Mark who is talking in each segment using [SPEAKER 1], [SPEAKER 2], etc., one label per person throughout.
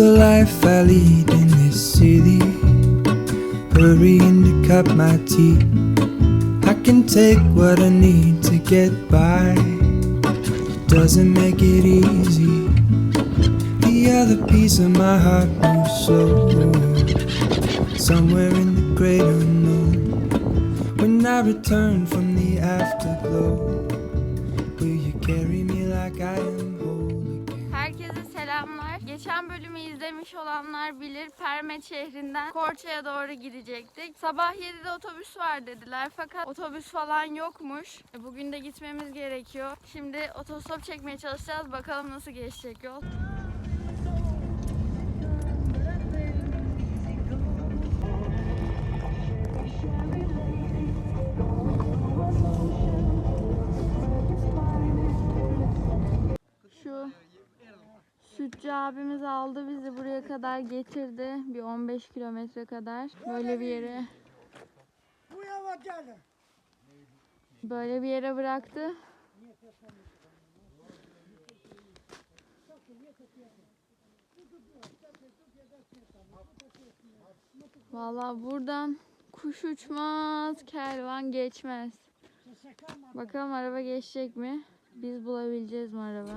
[SPEAKER 1] the life I lead in this city. Hurrying to cut my teeth. I can take what I need to get by. Doesn't make it easy. The other piece of my heart moves slow. Somewhere in the great unknown. When I return from the afterglow, will you carry me like I am whole.
[SPEAKER 2] Geçen bölümü izlemiş olanlar bilir. Permet şehrinden Korça'ya doğru gidecektik. Sabah 7'de otobüs var dediler fakat otobüs falan yokmuş. E, Bugün de gitmemiz gerekiyor. Şimdi otostop çekmeye çalışacağız. Bakalım nasıl geçecek yol. Sütçü abimiz aldı bizi buraya kadar getirdi. Bir 15 kilometre kadar. Böyle bir yere böyle bir yere bıraktı. Vallahi buradan kuş uçmaz, kervan geçmez. Bakalım araba geçecek mi? Biz bulabileceğiz mi araba?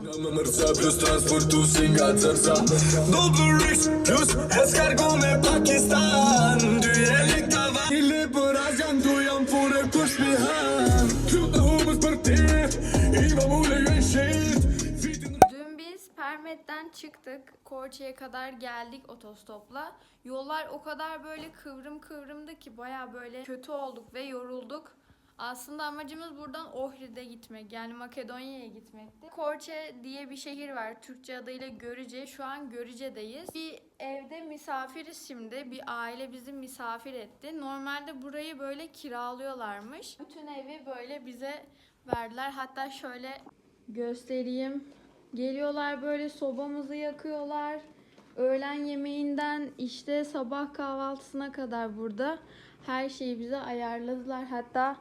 [SPEAKER 2] Dün biz Permet'ten çıktık. Korça'ya kadar geldik otostopla. Yollar o kadar böyle kıvrım kıvrımdı ki baya böyle kötü olduk ve yorulduk. Aslında amacımız buradan Ohrid'e gitmek yani Makedonya'ya gitmekti. Korçe diye bir şehir var. Türkçe adıyla Görüce. Şu an Görüce'deyiz. Bir evde misafiriz şimdi. Bir aile bizi misafir etti. Normalde burayı böyle kiralıyorlarmış. Bütün evi böyle bize verdiler. Hatta şöyle göstereyim. Geliyorlar böyle sobamızı yakıyorlar. Öğlen yemeğinden işte sabah kahvaltısına kadar burada her şeyi bize ayarladılar. Hatta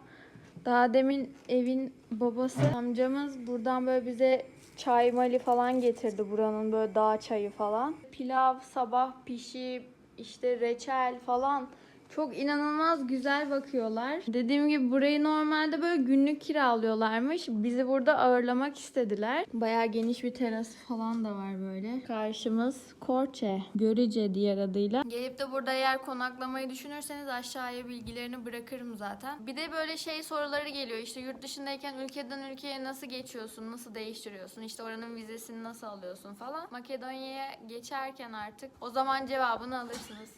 [SPEAKER 2] daha demin evin babası amcamız buradan böyle bize çay mali falan getirdi buranın böyle dağ çayı falan. Pilav sabah pişi işte reçel falan çok inanılmaz güzel bakıyorlar. Dediğim gibi burayı normalde böyle günlük kiralıyorlarmış. Bizi burada ağırlamak istediler. Bayağı geniş bir terası falan da var böyle. Karşımız Korçe, Görüce diğer adıyla. Gelip de burada eğer konaklamayı düşünürseniz aşağıya bilgilerini bırakırım zaten. Bir de böyle şey soruları geliyor. İşte yurt dışındayken ülkeden ülkeye nasıl geçiyorsun, nasıl değiştiriyorsun, işte oranın vizesini nasıl alıyorsun falan. Makedonya'ya geçerken artık o zaman cevabını alırsınız.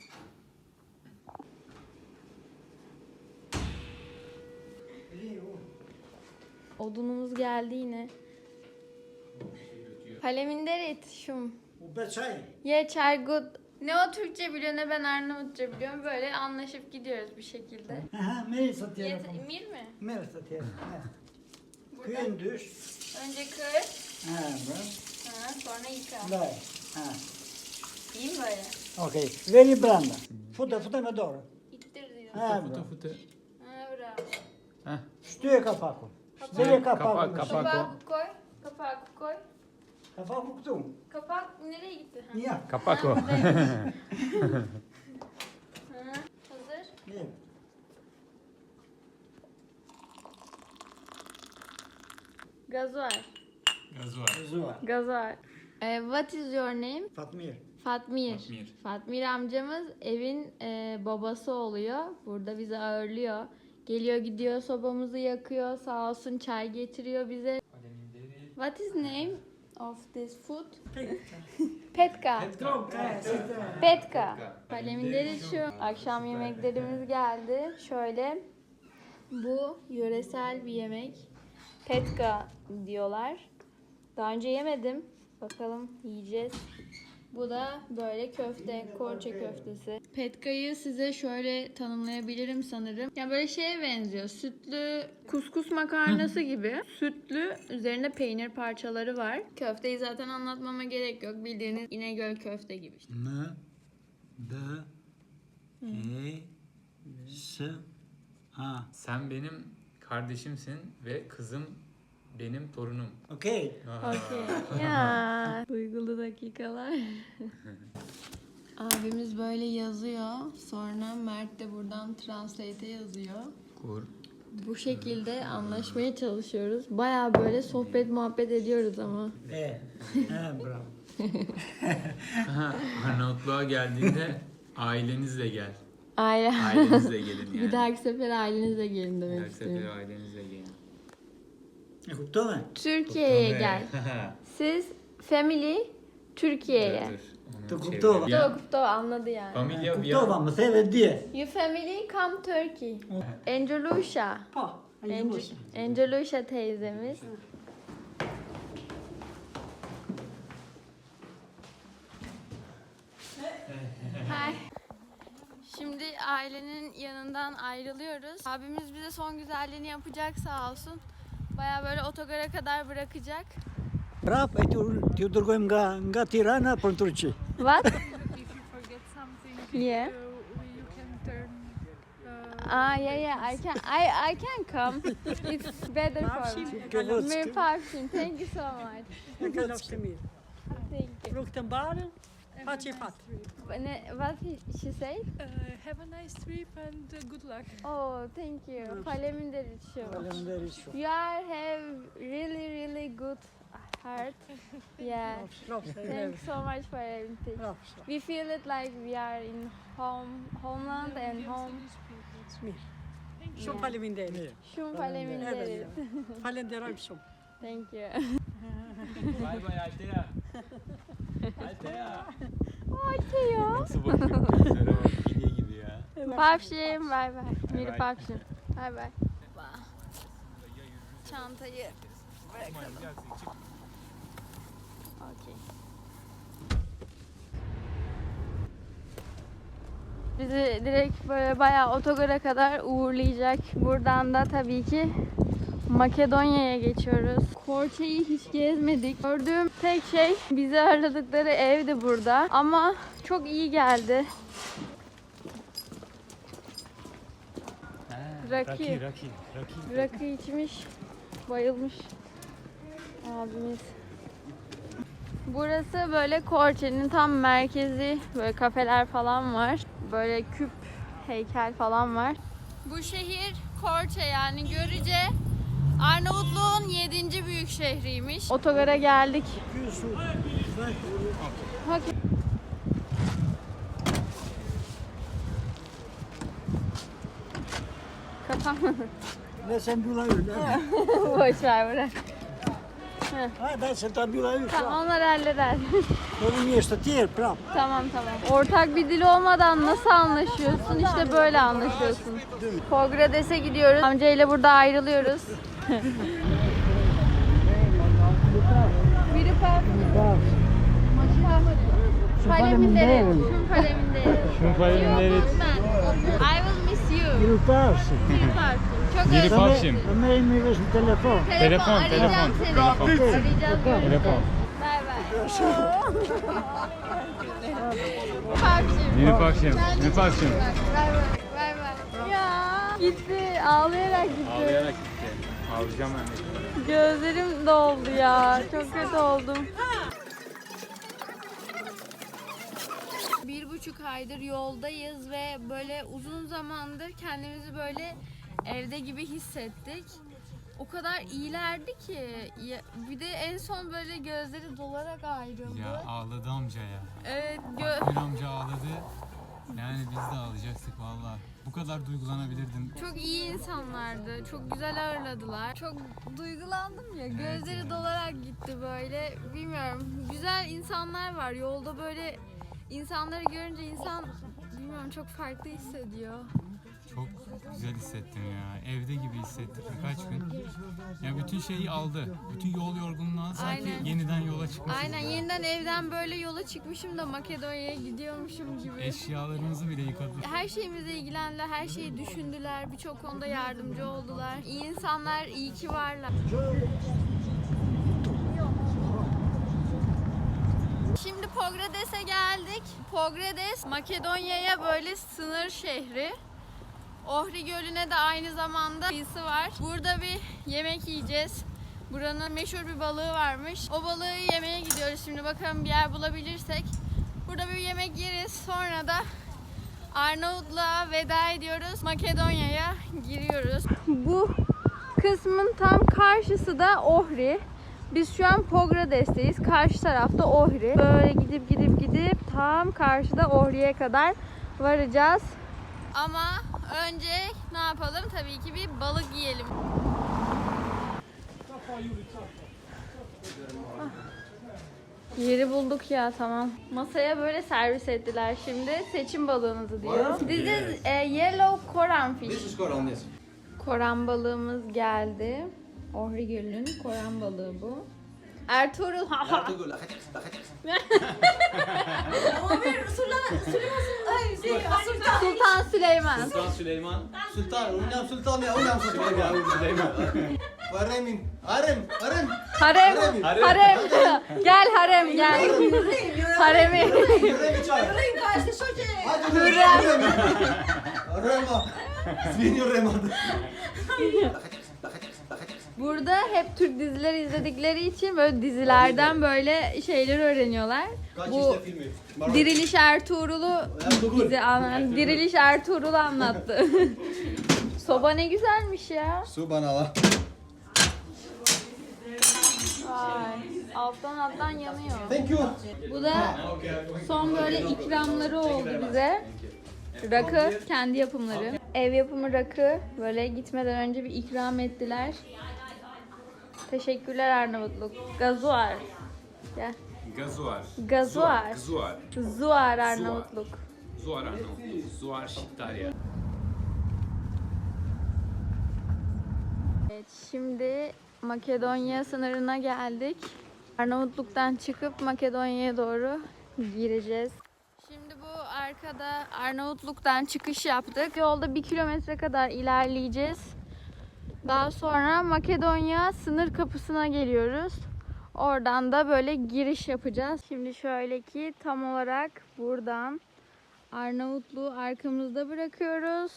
[SPEAKER 2] Odunumuz geldi yine. Şum.
[SPEAKER 3] Ubecaj.
[SPEAKER 2] Ye çergut. Ne o Türkçe biliyor ne ben Arnavutça biliyorum. Böyle anlaşıp gidiyoruz bir şekilde.
[SPEAKER 3] Aha, mer satıyorum.
[SPEAKER 2] Yet- Mir mi?
[SPEAKER 3] Mer satıyorum. Ha.
[SPEAKER 2] Burada.
[SPEAKER 3] Kuyun düş.
[SPEAKER 2] Önce kır.
[SPEAKER 3] Ha, bra.
[SPEAKER 2] Ha, sonra yıka.
[SPEAKER 3] Där. Ha.
[SPEAKER 2] İyi mi böyle?
[SPEAKER 3] Okej, välj branda. Fota, fota med dörren.
[SPEAKER 2] İttir diyor.
[SPEAKER 3] Ha, bra.
[SPEAKER 2] Ha, bravo.
[SPEAKER 3] Stör kapaku. Välj kapaku.
[SPEAKER 4] Kapak, kapak.
[SPEAKER 2] Kapağı koy. Kapağı koy.
[SPEAKER 3] Kapaku kutum.
[SPEAKER 2] Kapak nereye gitti? Ha.
[SPEAKER 3] Ja.
[SPEAKER 4] Kapak o.
[SPEAKER 2] Ha, hazır.
[SPEAKER 3] Ja.
[SPEAKER 2] Gaz var.
[SPEAKER 3] Så.
[SPEAKER 2] Gaz var. Eh, what is your name?
[SPEAKER 3] Fatmir.
[SPEAKER 2] Fatmir.
[SPEAKER 4] Fatmir.
[SPEAKER 2] Fatmir amcamız evin e, babası oluyor. Burada bizi ağırlıyor. Geliyor gidiyor sobamızı yakıyor. Sağ olsun çay getiriyor bize. What is name of this food? Petka. Petka. Faleminderit şu. Akşam yemeklerimiz geldi. Şöyle. Bu yöresel bir yemek. Petka diyorlar. Daha önce yemedim. Bakalım yiyeceğiz. Bu da böyle köfte, korça köftesi. Petka'yı size şöyle tanımlayabilirim sanırım. Yani böyle şeye benziyor. Sütlü kuskus makarnası gibi. Sütlü, üzerinde peynir parçaları var. Köfteyi zaten anlatmama gerek yok. Bildiğiniz İnegöl köfte gibi işte.
[SPEAKER 3] M. B. E. S. A.
[SPEAKER 4] Sen benim kardeşimsin ve kızım benim torunum.
[SPEAKER 3] Okey.
[SPEAKER 2] Okey. Ya. Duygulu dakikalar. Abimiz böyle yazıyor. Sonra Mert de buradan translate'e yazıyor.
[SPEAKER 4] Kur.
[SPEAKER 2] Bu şekilde anlaşmaya çalışıyoruz. Baya böyle sohbet muhabbet ediyoruz ama.
[SPEAKER 3] E. Ha, bravo.
[SPEAKER 4] Arnavutluğa geldiğinde ailenizle gel.
[SPEAKER 2] Aile.
[SPEAKER 4] Ailenizle gelin yani.
[SPEAKER 2] Bir dahaki sefer ailenizle gelin demek
[SPEAKER 4] Her sefer
[SPEAKER 2] istiyorum.
[SPEAKER 4] ailenizle gelin.
[SPEAKER 3] E kuptove?
[SPEAKER 2] Türkiye'ye gel. Siz family Türkiye'ye.
[SPEAKER 4] Dur, onu
[SPEAKER 3] Tu
[SPEAKER 4] çevirelim.
[SPEAKER 3] kuptova?
[SPEAKER 4] Ya,
[SPEAKER 2] Yok, to anladı yani.
[SPEAKER 4] Familya bir
[SPEAKER 3] Kuptova mı? Seve diye.
[SPEAKER 2] You family come Turkey. Angelusha.
[SPEAKER 3] Pa.
[SPEAKER 2] Ange- Angelusha teyzemiz. Hi. Şimdi ailenin yanından ayrılıyoruz. Abimiz bize son güzelliğini yapacak sağ olsun. Baya böyle otogara kadar bırakacak.
[SPEAKER 3] Prap, e tu, ti udrugojmë nga, nga Tirana për në Turqi.
[SPEAKER 2] What?
[SPEAKER 5] if you forget something,
[SPEAKER 2] Yeah.
[SPEAKER 5] you, you can turn. Uh,
[SPEAKER 2] Ah yeah yeah I can I I can come. It's better for me. Mirë pafshin. Thank you so much.
[SPEAKER 6] Kaloftë mirë.
[SPEAKER 2] Thank you.
[SPEAKER 6] Rrugë të mbarën, pa që i fatë.
[SPEAKER 2] what he- she say?
[SPEAKER 5] Uh, have a nice trip and uh, good luck.
[SPEAKER 2] Oh, thank you. Faleminderit shumë.
[SPEAKER 3] Faleminderit shumë.
[SPEAKER 2] You are have really really good heart. Yeah. Thanks so much for everything. We feel it like we are in home, homeland and home.
[SPEAKER 6] Shumë Edhe
[SPEAKER 2] faleminderit.
[SPEAKER 6] ne. Falenderojmë shumë.
[SPEAKER 2] Thank you.
[SPEAKER 4] Bay bay Altea. Altea. Nasıl bakıyor. Gidiyor ya.
[SPEAKER 2] Papşim, bay bay. Miri papşim. Bay bay. Çantayı bırakalım. Okey. Bizi direkt böyle bayağı otogara kadar uğurlayacak. Buradan da tabii ki Makedonya'ya geçiyoruz. Korçe'yi hiç gezmedik. Gördüğüm tek şey bizi ağırladıkları evdi burada. Ama çok iyi geldi. Rakı.
[SPEAKER 4] Raki, Raki, Raki.
[SPEAKER 2] Rakı içmiş, bayılmış abimiz. Burası böyle Korçe'nin tam merkezi. Böyle kafeler falan var. Böyle küp heykel falan var. Bu şehir Korçe yani Görüce Arnavutluğun 7. büyük şehriymiş. Otogara geldik. Okey. Kapanmadı.
[SPEAKER 3] Nëse mbylla ynë.
[SPEAKER 2] Boş ver bırak.
[SPEAKER 3] Ha, daj se ta mbylla ynë.
[SPEAKER 2] Tamam onlar halleder.
[SPEAKER 3] Do të mjesht të tjerë, prap.
[SPEAKER 2] Tamam tamam. Ortak bir dil olmadan nasıl anlaşıyorsun? İşte böyle anlaşıyorsun. Pogrades'e gidiyoruz. Amcayla burada ayrılıyoruz. Biri Faleminderit. Şun faleminderit.
[SPEAKER 4] Şun faleminderit.
[SPEAKER 3] Pafshi.
[SPEAKER 2] Biri Çok
[SPEAKER 4] Biri
[SPEAKER 2] özledim.
[SPEAKER 4] Pafşim.
[SPEAKER 3] Me me vesh në telefon.
[SPEAKER 4] Telefon,
[SPEAKER 2] arayacağım
[SPEAKER 4] telefon,
[SPEAKER 2] seni.
[SPEAKER 4] telefon.
[SPEAKER 2] Arayacağız görüşürüz.
[SPEAKER 4] Telefon.
[SPEAKER 2] Bay bay. Pafşim.
[SPEAKER 4] Miri Pafşim.
[SPEAKER 2] Bay bay. Bay bay. Ya gitti. Ağlayarak gitti.
[SPEAKER 4] Ağlayarak gitti. Ağlayacağım ben de.
[SPEAKER 2] Gözlerim doldu ya. Çok kötü oldum. Bir buçuk aydır yoldayız ve böyle uzun zamandır kendimizi böyle evde gibi hissettik. O kadar iyilerdi ki. Ya- Bir de en son böyle gözleri dolarak ayrıldı.
[SPEAKER 7] Ya ağladı amca ya.
[SPEAKER 2] Evet, gö-
[SPEAKER 7] Bir amca ağladı. Yani biz de ağlayacaktık valla. Bu kadar duygulanabilirdim.
[SPEAKER 2] Çok iyi insanlardı. Çok güzel ağırladılar. Çok duygulandım ya. Gözleri dolarak gitti böyle. Bilmiyorum. Güzel insanlar var. Yolda böyle insanları görünce insan bilmiyorum çok farklı hissediyor.
[SPEAKER 7] Çok güzel hissettim ya. Evde gibi hissettik birkaç gün. Ya bütün şeyi aldı. Bütün yol yorgunluğundan sanki
[SPEAKER 2] Aynen.
[SPEAKER 7] yeniden yola çıkmış.
[SPEAKER 2] Aynen yeniden evden böyle yola çıkmışım da Makedonya'ya gidiyormuşum gibi.
[SPEAKER 7] Eşyalarımızı bile yıkadı.
[SPEAKER 2] Her şeyimize ilgilendiler, her şeyi düşündüler, birçok konuda yardımcı oldular. İyi insanlar, iyi ki varlar. Şimdi Pogrades'e geldik. Pogrades, Makedonya'ya böyle sınır şehri. Ohri Gölü'ne de aynı zamanda kıyısı var. Burada bir yemek yiyeceğiz. Buranın meşhur bir balığı varmış. O balığı yemeye gidiyoruz şimdi. Bakalım bir yer bulabilirsek. Burada bir yemek yeriz. Sonra da Arnavutluğa veda ediyoruz. Makedonya'ya giriyoruz. Bu kısmın tam karşısı da Ohri. Biz şu an Pogrades'teyiz. Karşı tarafta Ohri. Böyle gidip gidip gidip tam karşıda Ohri'ye kadar varacağız. Ama önce ne yapalım? Tabii ki bir balık yiyelim. Yeri bulduk ya tamam. Masaya böyle servis ettiler şimdi. Seçim balığınızı diyor. This is a yellow koran fish.
[SPEAKER 8] This is Koran, yes.
[SPEAKER 2] Koran balığımız geldi. Ohri Gölü'nün koran balığı bu. Ertuğrul.
[SPEAKER 8] Ertuğrul, akacaksın, akacaksın.
[SPEAKER 2] Sultan Süleyman.
[SPEAKER 8] Sultan Süleyman. Sultan, unyam sultan ya, unyam sultan ya. Süleyman. Haremin, harem, harem.
[SPEAKER 2] Harem. Harem. gel harem gel. Haremi.
[SPEAKER 8] Hadi Hürrem. Hürrem o. Svin Hürrem. Akacaksın, akacaksın, akacaksın.
[SPEAKER 2] Burada hep Türk dizileri izledikleri için böyle dizilerden böyle şeyleri öğreniyorlar.
[SPEAKER 8] Kaç
[SPEAKER 2] Bu
[SPEAKER 8] işte filmi?
[SPEAKER 2] Diriliş Ertuğrul'u
[SPEAKER 8] Ertuğrul.
[SPEAKER 2] bize anlat. Diriliş Ertuğrul'u anlattı. Soba ne güzelmiş ya.
[SPEAKER 8] Subhanallah.
[SPEAKER 2] Vay. Alttan alttan yanıyor.
[SPEAKER 8] Thank you.
[SPEAKER 2] Bu da son böyle ikramları oldu bize. Rakı, kendi yapımları. Ev yapımı rakı. Böyle gitmeden önce bir ikram ettiler. Teşekkürler Arnavutluk. Gazuar. Gel.
[SPEAKER 7] Gazuar.
[SPEAKER 2] Gazuar.
[SPEAKER 7] Zuar.
[SPEAKER 2] Zuar Arnavutluk.
[SPEAKER 7] Zuar Arnavutluk. Zuar Şiktarya.
[SPEAKER 2] Evet, şimdi Makedonya sınırına geldik. Arnavutluk'tan çıkıp Makedonya'ya doğru gireceğiz. Şimdi bu arkada Arnavutluk'tan çıkış yaptık. Yolda bir kilometre kadar ilerleyeceğiz. Daha sonra Makedonya sınır kapısına geliyoruz. Oradan da böyle giriş yapacağız. Şimdi şöyle ki tam olarak buradan Arnavutluğu arkamızda bırakıyoruz.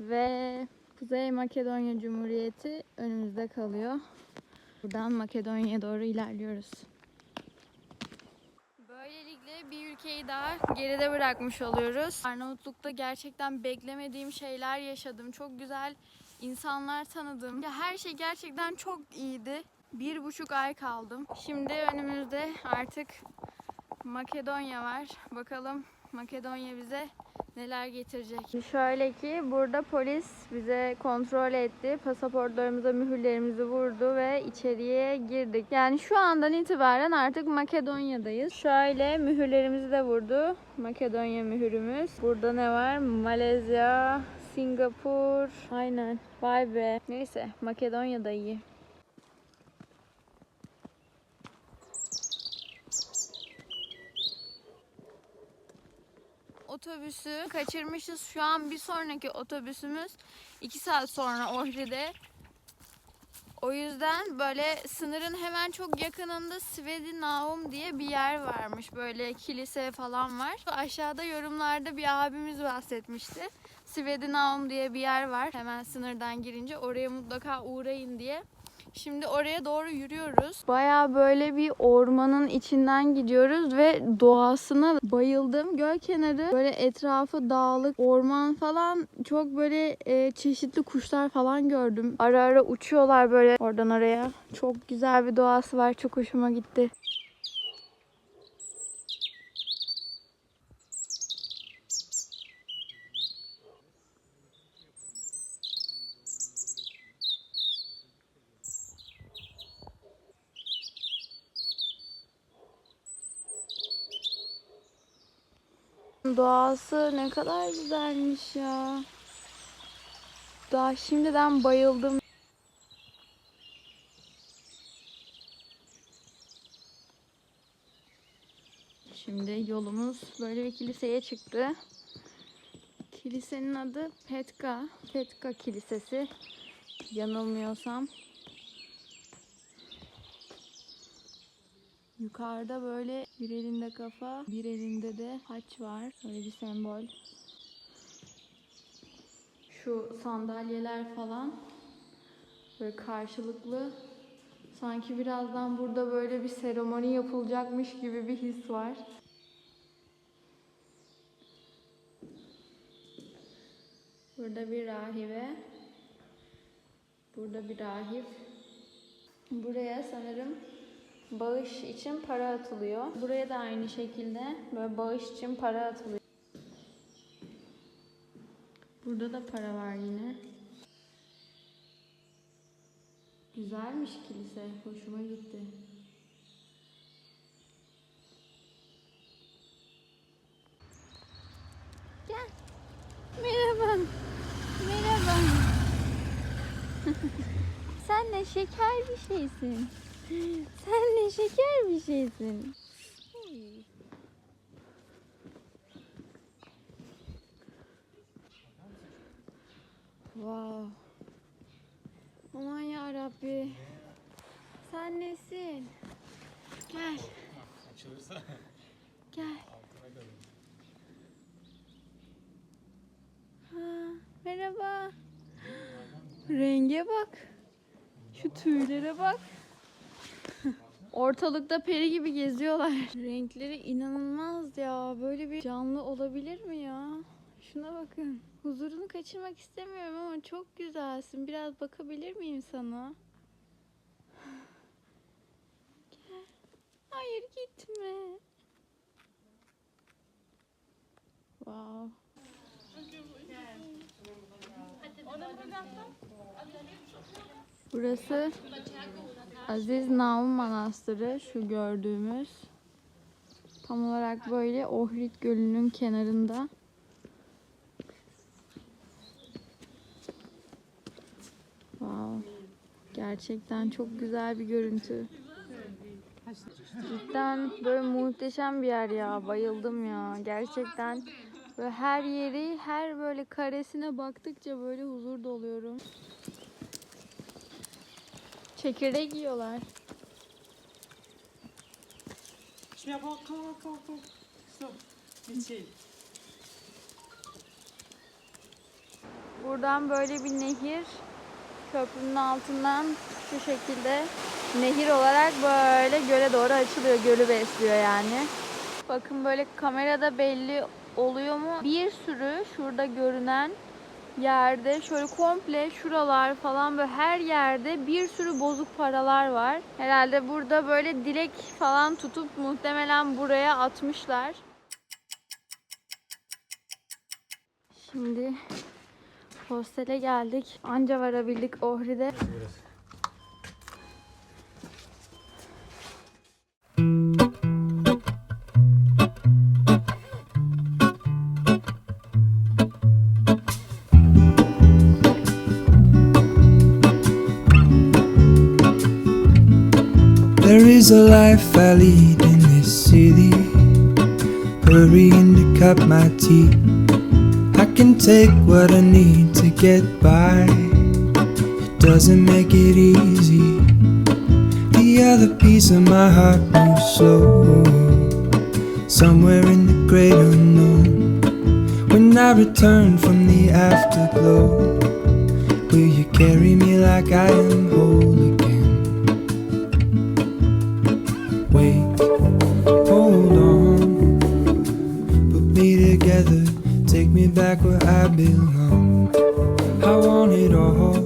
[SPEAKER 2] Ve Kuzey Makedonya Cumhuriyeti önümüzde kalıyor. Buradan Makedonya'ya doğru ilerliyoruz. Böylelikle bir ülkeyi daha geride bırakmış oluyoruz. Arnavutluk'ta gerçekten beklemediğim şeyler yaşadım. Çok güzel insanlar tanıdım. Ya her şey gerçekten çok iyiydi. Bir buçuk ay kaldım. Şimdi önümüzde artık Makedonya var. Bakalım Makedonya bize neler getirecek. Şöyle ki burada polis bize kontrol etti. Pasaportlarımıza mühürlerimizi vurdu ve içeriye girdik. Yani şu andan itibaren artık Makedonya'dayız. Şöyle mühürlerimizi de vurdu. Makedonya mühürümüz. Burada ne var? Malezya, Singapur. Aynen. Vay be. Neyse Makedonya'da iyi. otobüsü kaçırmışız. Şu an bir sonraki otobüsümüz 2 saat sonra Ohri'de. O yüzden böyle sınırın hemen çok yakınında Svedi Naum diye bir yer varmış. Böyle kilise falan var. Aşağıda yorumlarda bir abimiz bahsetmişti. Svedi Naum diye bir yer var. Hemen sınırdan girince oraya mutlaka uğrayın diye. Şimdi oraya doğru yürüyoruz. Baya böyle bir ormanın içinden gidiyoruz ve doğasına bayıldım. Göl kenarı böyle etrafı dağlık, orman falan çok böyle e, çeşitli kuşlar falan gördüm. Ara ara uçuyorlar böyle oradan oraya. Çok güzel bir doğası var. Çok hoşuma gitti. Doğası ne kadar güzelmiş ya. Daha şimdiden bayıldım. Şimdi yolumuz böyle bir kiliseye çıktı. Kilisenin adı Petka. Petka Kilisesi. Yanılmıyorsam. Yukarıda böyle bir elinde kafa, bir elinde de haç var. Böyle bir sembol. Şu sandalyeler falan böyle karşılıklı Sanki birazdan burada böyle bir seremoni yapılacakmış gibi bir his var. Burada bir rahibe. Burada bir rahip. Buraya sanırım bağış için para atılıyor. Buraya da aynı şekilde böyle bağış için para atılıyor. Burada da para var yine. Güzelmiş kilise. Hoşuma gitti. Gel. Merhaba. Merhaba. Sen ne şeker bir şeysin. Sen ne şeker bir şeysin. Wow. Aman ya Rabbi. Sen nesin? Gel.
[SPEAKER 7] Açılırsa
[SPEAKER 2] Gel. Ha, merhaba. Renge bak. Şu tüylere bak. Ortalıkta peri gibi geziyorlar. Renkleri inanılmaz ya. Böyle bir canlı olabilir mi ya? Şuna bakın. Huzurunu kaçırmak istemiyorum ama çok güzelsin. Biraz bakabilir miyim sana? Gel. Hayır gitme. Wow. Burası Aziz Naum Manastırı şu gördüğümüz. Tam olarak böyle Ohrid Gölü'nün kenarında. Wow. Gerçekten çok güzel bir görüntü. Cidden böyle muhteşem bir yer ya. Bayıldım ya. Gerçekten böyle her yeri, her böyle karesine baktıkça böyle huzur doluyorum. Çekirdek yiyorlar.
[SPEAKER 6] Şuraya bak, kalk, kalk, kalk. Stop. Geçeyim.
[SPEAKER 2] Buradan böyle bir nehir köprünün altından şu şekilde nehir olarak böyle göle doğru açılıyor. Gölü besliyor yani. Bakın böyle kamerada belli oluyor mu? Bir sürü şurada görünen yerde şöyle komple şuralar falan böyle her yerde bir sürü bozuk paralar var. Herhalde burada böyle dilek falan tutup muhtemelen buraya atmışlar. Şimdi hostele geldik. Anca varabildik Ohri'de.
[SPEAKER 1] There is a life I lead in this city, hurrying to cut my teeth. I can take what I need to get by. It doesn't make it easy. The other piece of my heart moves slow, somewhere in the great unknown. When I return from the afterglow, will you carry me like I am whole again? Hold on, put me together, take me back where I belong. I want it all.